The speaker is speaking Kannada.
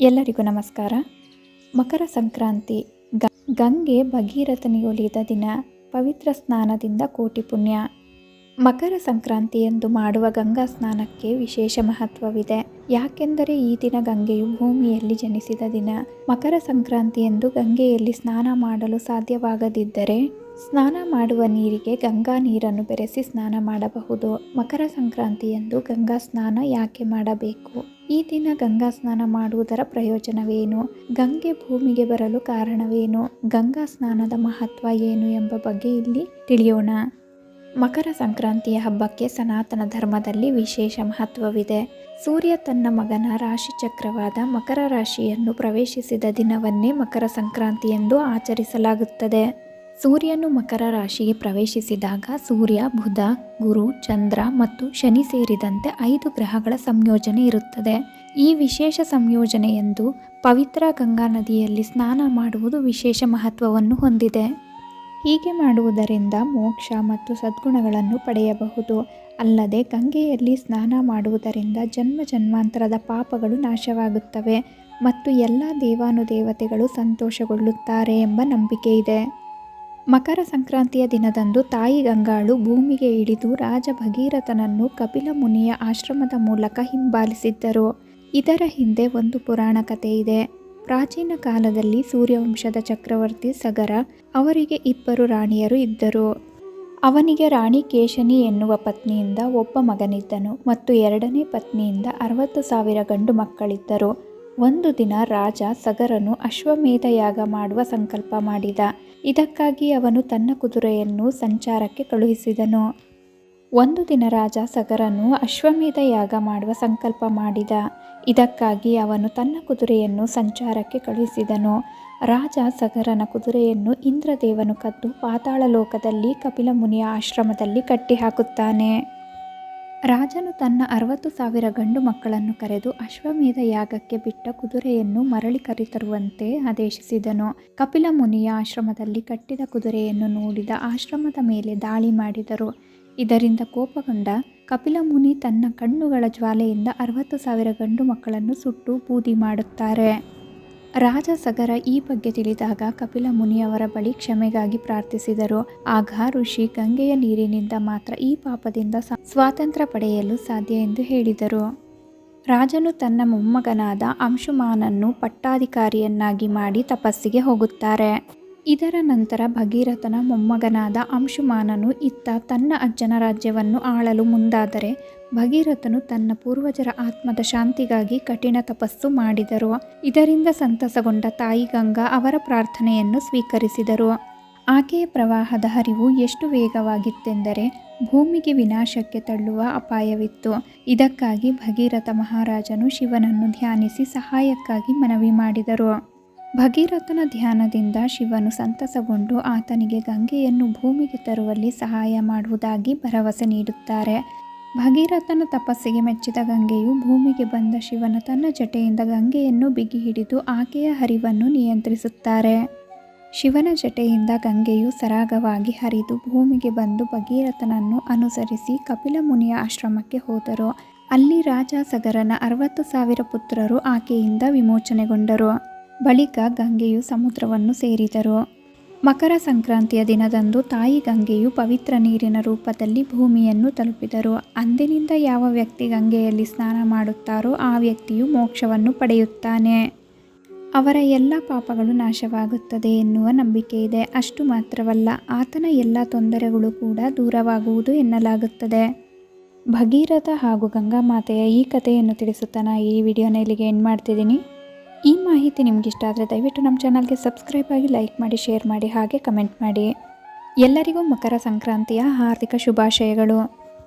ಎಲ್ಲರಿಗೂ ನಮಸ್ಕಾರ. ಮಕರ ಸಂಕ್ರಾಂತಿ ಗಂಗೆ ಭಗೀರಥನಿಗೊಲಿದ ದಿನ ಪವಿತ್ರ ಸ್ನಾನದಿಂದ ಕೋಟಿ ಪುಣ್ಯ. ಮಕರ ಸಂಕ್ರಾಂತಿಯಂದು ಮಾಡುವ ಗಂಗಾ ಸ್ನಾನಕ್ಕೆ ವಿಶೇಷ ಮಹತ್ವವಿದೆ. ಯಾಕೆಂದರೆ ಈ ದಿನ ಗಂಗೆಯು ಭೂಮಿಯಲ್ಲಿ ಜನಿಸಿದ ದಿನ. ಮಕರ ಸಂಕ್ರಾಂತಿಯಂದು ಗಂಗೆಯಲ್ಲಿ ಸ್ನಾನ ಮಾಡಲು ಸಾಧ್ಯವಾಗದಿದ್ದರೆ ಸ್ನಾನ ಮಾಡುವ ನೀರಿಗೆ ಗಂಗಾ ನೀರನ್ನು ಬೆರೆಸಿ ಸ್ನಾನ ಮಾಡಬಹುದು. ಮಕರ ಸಂಕ್ರಾಂತಿಯಂದು ಗಂಗಾ ಸ್ನಾನ ಯಾಕೆ ಮಾಡಬೇಕು? ಈ ದಿನ ಗಂಗಾ ಸ್ನಾನ ಮಾಡುವುದರ ಪ್ರಯೋಜನವೇನು? ಗಂಗೆ ಭೂಮಿಗೆ ಬರಲು ಕಾರಣವೇನು? ಗಂಗಾ ಸ್ನಾನದ ಮಹತ್ವ ಏನು ಎಂಬ ಬಗ್ಗೆ ಇಲ್ಲಿ ತಿಳಿಯೋಣ. ಮಕರ ಸಂಕ್ರಾಂತಿಯ ಹಬ್ಬಕ್ಕೆ ಸನಾತನ ಧರ್ಮದಲ್ಲಿ ವಿಶೇಷ ಮಹತ್ವವಿದೆ. ಸೂರ್ಯ ತನ್ನ ಮಗನ ರಾಶಿ ಚಕ್ರವಾದ ಮಕರ ರಾಶಿಯನ್ನು ಪ್ರವೇಶಿಸಿದ ದಿನವನ್ನೇ ಮಕರ ಸಂಕ್ರಾಂತಿ ಎಂದು ಆಚರಿಸಲಾಗುತ್ತದೆ. ಸೂರ್ಯನು ಮಕರ ರಾಶಿಗೆ ಪ್ರವೇಶಿಸಿದಾಗ ಸೂರ್ಯ, ಬುಧ, ಗುರು, ಚಂದ್ರ ಮತ್ತು ಶನಿ ಸೇರಿದಂತೆ ಐದು ಗ್ರಹಗಳ ಸಂಯೋಜನೆ ಇರುತ್ತದೆ. ಈ ವಿಶೇಷ ಸಂಯೋಜನೆಯಂದು ಪವಿತ್ರ ಗಂಗಾ ನದಿಯಲ್ಲಿ ಸ್ನಾನ ಮಾಡುವುದು ವಿಶೇಷ ಮಹತ್ವವನ್ನು ಹೊಂದಿದೆ. ಹೀಗೆ ಮಾಡುವುದರಿಂದ ಮೋಕ್ಷ ಮತ್ತು ಸದ್ಗುಣಗಳನ್ನು ಪಡೆಯಬಹುದು. ಅಲ್ಲದೆ ಗಂಗೆಯಲ್ಲಿ ಸ್ನಾನ ಮಾಡುವುದರಿಂದ ಜನ್ಮ ಜನ್ಮಾಂತರದ ಪಾಪಗಳು ನಾಶವಾಗುತ್ತವೆ ಮತ್ತು ಎಲ್ಲ ದೇವಾನುದೇವತೆಗಳು ಸಂತೋಷಗೊಳ್ಳುತ್ತಾರೆ ಎಂಬ ನಂಬಿಕೆ ಇದೆ. ಮಕರ ಸಂಕ್ರಾಂತಿಯ ದಿನದಂದು ತಾಯಿ ಗಂಗಾಳು ಭೂಮಿಗೆ ಇಳಿದು ರಾಜ ಭಗೀರಥನನ್ನು ಕಪಿಲ ಮುನಿಯ ಆಶ್ರಮದ ಮೂಲಕ ಹಿಂಬಾಲಿಸಿದ್ದರು. ಇದರ ಹಿಂದೆ ಒಂದು ಪುರಾಣ ಕಥೆ ಇದೆ. ಪ್ರಾಚೀನ ಕಾಲದಲ್ಲಿ ಸೂರ್ಯವಂಶದ ಚಕ್ರವರ್ತಿ ಸಗರ, ಅವರಿಗೆ ಇಬ್ಬರು ರಾಣಿಯರು ಇದ್ದರು. ಅವನಿಗೆ ರಾಣಿ ಕೇಶನಿ ಎನ್ನುವ ಪತ್ನಿಯಿಂದ ಒಬ್ಬ ಮಗನಿದ್ದನು ಮತ್ತು ಎರಡನೇ ಪತ್ನಿಯಿಂದ ಅರವತ್ತು ಸಾವಿರ ಗಂಡು ಮಕ್ಕಳಿದ್ದರು. ಒಂದು ದಿನ ರಾಜ ಸಗರನು ಅಶ್ವಮೇಧ ಯಾಗ ಮಾಡುವ ಸಂಕಲ್ಪ ಮಾಡಿದ. ಇದಕ್ಕಾಗಿ ಅವನು ತನ್ನ ಕುದುರೆಯನ್ನು ಸಂಚಾರಕ್ಕೆ ಕಳುಹಿಸಿದನು. ಒಂದು ದಿನ ರಾಜ ಸಗರನು ಅಶ್ವಮೇಧ ಯಾಗ ಮಾಡುವ ಸಂಕಲ್ಪ ಮಾಡಿದ. ಇದಕ್ಕಾಗಿ ಅವನು ತನ್ನ ಕುದುರೆಯನ್ನು ಸಂಚಾರಕ್ಕೆ ಕಳುಹಿಸಿದನು. ರಾಜ ಸಗರನ ಕುದುರೆಯನ್ನು ಇಂದ್ರದೇವನು ಕದ್ದು ಪಾತಾಳ ಲೋಕದಲ್ಲಿ ಕಪಿಲ ಮುನಿಯ ಆಶ್ರಮದಲ್ಲಿ ಕಟ್ಟಿಹಾಕುತ್ತಾನೆ. ರಾಜನು ತನ್ನ ಅರವತ್ತು ಸಾವಿರ ಗಂಡು ಮಕ್ಕಳನ್ನು ಕರೆದು ಅಶ್ವಮೇಧ ಯಾಗಕ್ಕೆ ಬಿಟ್ಟ ಕುದುರೆಯನ್ನು ಮರಳಿ ಕರೆತರುವಂತೆ ಆದೇಶಿಸಿದನು. ಕಪಿಲ ಮುನಿಯ ಆಶ್ರಮದಲ್ಲಿ ಕಟ್ಟಿದ ಕುದುರೆಯನ್ನು ನೋಡಿದ ಆಶ್ರಮದ ಮೇಲೆ ದಾಳಿ ಮಾಡಿದರು. ಇದರಿಂದ ಕೋಪಗೊಂಡ ಕಪಿಲ ಮುನಿ ತನ್ನ ಕಣ್ಣುಗಳ ಜ್ವಾಲೆಯಿಂದ ಅರವತ್ತು ಸಾವಿರ ಗಂಡು ಮಕ್ಕಳನ್ನು ಸುಟ್ಟು ಬೂದಿ ಮಾಡುತ್ತಾರೆ. ರಾಜ ಸಗರ ಈ ಬಗ್ಗೆ ತಿಳಿದಾಗ ಕಪಿಲ ಮುನಿಯವರ ಬಳಿ ಕ್ಷಮೆಗಾಗಿ ಪ್ರಾರ್ಥಿಸಿದರು. ಆಗ ಋಷಿ ಗಂಗೆಯ ನೀರಿನಿಂದ ಮಾತ್ರ ಈ ಪಾಪದಿಂದ ಸ್ವಾತಂತ್ರ್ಯ ಪಡೆಯಲು ಸಾಧ್ಯ ಎಂದು ಹೇಳಿದರು. ರಾಜನು ತನ್ನ ಮೊಮ್ಮಗನಾದ ಅಂಶುಮಾನನ್ನು ಪಟ್ಟಾಧಿಕಾರಿಯನ್ನಾಗಿ ಮಾಡಿ ತಪಸ್ಸಿಗೆ ಹೋಗುತ್ತಾರೆ. ಇದರ ನಂತರ ಭಗೀರಥನ ಮೊಮ್ಮಗನಾದ ಅಂಶುಮಾನನು ಇತ್ತ ತನ್ನ ಅಜ್ಜನ ರಾಜ್ಯವನ್ನು ಆಳಲು ಮುಂದಾದರೆ ಭಗೀರಥನು ತನ್ನ ಪೂರ್ವಜರ ಆತ್ಮದ ಶಾಂತಿಗಾಗಿ ಕಠಿಣ ತಪಸ್ಸು ಮಾಡಿದರು. ಇದರಿಂದ ಸಂತಸಗೊಂಡ ತಾಯಿ ಗಂಗಾ ಅವರ ಪ್ರಾರ್ಥನೆಯನ್ನು ಸ್ವೀಕರಿಸಿದರು. ಆಕೆಯ ಪ್ರವಾಹದ ಹರಿವು ಎಷ್ಟು ವೇಗವಾಗಿತ್ತೆಂದರೆ ಭೂಮಿಗೆ ವಿನಾಶಕ್ಕೆ ತಳ್ಳುವ ಅಪಾಯವಿತ್ತು. ಇದಕ್ಕಾಗಿ ಭಗೀರಥ ಮಹಾರಾಜನು ಶಿವನನ್ನು ಧ್ಯಾನಿಸಿ ಸಹಾಯಕ್ಕಾಗಿ ಮನವಿ ಮಾಡಿದರು. ಭಗೀರಥನ ಧ್ಯಾನದಿಂದ ಶಿವನು ಸಂತಸಗೊಂಡು ಆತನಿಗೆ ಗಂಗೆಯನ್ನು ಭೂಮಿಗೆ ತರುವಲ್ಲಿ ಸಹಾಯ ಮಾಡುವುದಾಗಿ ಭರವಸೆ ನೀಡುತ್ತಾರೆ. ಭಗೀರಥನ ತಪಸ್ಸಿಗೆ ಮೆಚ್ಚಿದ ಗಂಗೆಯು ಭೂಮಿಗೆ ಬಂದ ಶಿವನ ತನ್ನ ಜಟೆಯಿಂದ ಗಂಗೆಯನ್ನು ಬಿಗಿ ಹಿಡಿದು ಆಕೆಯ ಹರಿವನ್ನು ನಿಯಂತ್ರಿಸುತ್ತಾರೆ. ಶಿವನ ಜಟೆಯಿಂದ ಗಂಗೆಯು ಸರಾಗವಾಗಿ ಹರಿದು ಭೂಮಿಗೆ ಬಂದು ಭಗೀರಥನನ್ನು ಅನುಸರಿಸಿ ಕಪಿಲ ಮುನಿಯ ಆಶ್ರಮಕ್ಕೆ ಹೋದರು. ಅಲ್ಲಿ ರಾಜ ಸಗರನ ಅರವತ್ತು ಸಾವಿರ ಪುತ್ರರು ಆಕೆಯಿಂದ ವಿಮೋಚನೆಗೊಂಡರು. ಬಳಿಕ ಗಂಗೆಯು ಸಮುದ್ರವನ್ನು ಸೇರಿದರು. ಮಕರ ಸಂಕ್ರಾಂತಿಯ ದಿನದಂದು ತಾಯಿ ಗಂಗೆಯು ಪವಿತ್ರ ನೀರಿನ ರೂಪದಲ್ಲಿ ಭೂಮಿಯನ್ನು ತಲುಪಿದರು. ಅಂದಿನಿಂದ ಯಾವ ವ್ಯಕ್ತಿ ಗಂಗೆಯಲ್ಲಿ ಸ್ನಾನ ಮಾಡುತ್ತಾರೋ ಆ ವ್ಯಕ್ತಿಯು ಮೋಕ್ಷವನ್ನು ಪಡೆಯುತ್ತಾನೆ. ಅವರ ಎಲ್ಲ ಪಾಪಗಳು ನಾಶವಾಗುತ್ತದೆ ಎನ್ನುವ ನಂಬಿಕೆ ಇದೆ. ಅಷ್ಟು ಮಾತ್ರವಲ್ಲ, ಆತನ ಎಲ್ಲ ತೊಂದರೆಗಳು ಕೂಡ ದೂರವಾಗುವುದು ಎನ್ನಲಾಗುತ್ತದೆ. ಭಗೀರಥ ಹಾಗೂ ಗಂಗಾಮಾತೆಯ ಈ ಕಥೆಯನ್ನು ತಿಳಿಸುತ್ತಾ ನಾ ಈ ವಿಡಿಯೋನ ಇಲ್ಲಿಗೆ ಎಂಡ್ ಮಾಡ್ತಿದ್ದೀನಿ. ಈ ಮಾಹಿತಿ ನಿಮಗಿಷ್ಟ ಆದರೆ ದಯವಿಟ್ಟು ನಮ್ಮ ಚಾನಲ್ಗೆ ಸಬ್ಸ್ಕ್ರೈಬ್ ಆಗಿ ಲೈಕ್ ಮಾಡಿ, ಶೇರ್ ಮಾಡಿ, ಹಾಗೆ ಕಮೆಂಟ್ ಮಾಡಿ. ಎಲ್ಲರಿಗೂ ಮಕರ ಸಂಕ್ರಾಂತಿಯ ಹಾರ್ದಿಕ ಶುಭಾಶಯಗಳು.